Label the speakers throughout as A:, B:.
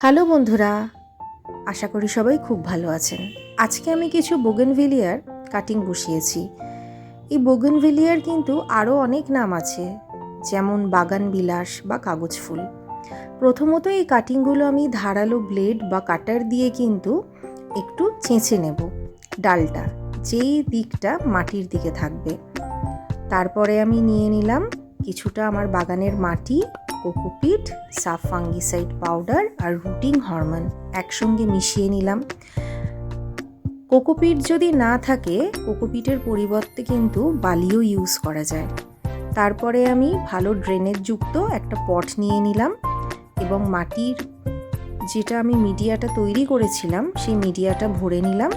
A: Hello বন্ধুরা, আশা করি সবাই খুব ভালো আছেন। আজকে আমি কিছু বোগেনভিলিয়ার কাটিং বসিয়েছি। এই বোগেনভিলিয়ার কিন্তু আরও অনেক নাম আছে, যেমন বাগান বিলাস বা কাগজ ফুল। প্রথমত এই কাটিংগুলো আমি ধারালো ব্লেড বা কাটার দিয়ে কিন্তু একটু চেঁচে নেব ডালটা, যেই দিকটা মাটির দিকে থাকবে। তারপরে আমি নিয়ে নিলাম কিছুটা আমার বাগানের মাটি, কোকোপিট, সাফ ফাঙ্গিসাইড পাউডার আর রুটিং হরমোন একসঙ্গে মিশিয়ে নিলাম। কোকোপিট যদি না থাকে, কোকোপিটের পরিবর্তে কিন্তু বালিও ইউজ করা যায়। তারপরে আমি ভালো ড্রেনের যুক্ত একটা পট নিয়ে নিলাম এবং মাটির যেটা আমি মিডিয়াটা তৈরি করেছিলাম, সেই মিডিয়াটা ভরে নিলাম।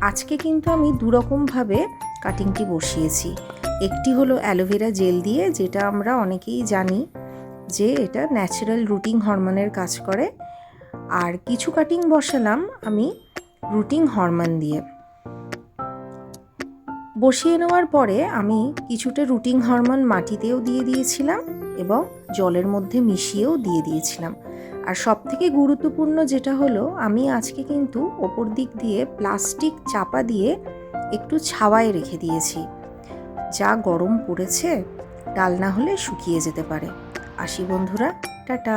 A: আজকে কিন্তু আমি দুরকমভাবে কাটিংটি বসিয়েছি। একটি হলো অ্যালোভেরা জেল দিয়ে, যেটা আমরা অনেকেই জানি যে এটা ন্যাচারাল রুটিং হরমোনের কাজ করে। আর কিছু কাটিং বসালাম আমি রুটিং হরমোন দিয়ে। বসিয়ে নেওয়ার পরে আমি কিছুটা রুটিং হরমোন মাটিতেও দিয়ে দিয়েছিলাম এবং জলের মধ্যে মিশিয়েও দিয়ে দিয়েছিলাম। আর সব থেকে গুরুত্বপূর্ণ যেটা হলো, আমি আজকে কিন্তু ওপর দিক দিয়ে প্লাস্টিক চাপা দিয়ে একটু ছাওয়ায় রেখে দিয়েছি। যা গরম পড়েছে ডাল না হলে শুকিয়ে যেতে পারে। আসি বন্ধুরা টাটা।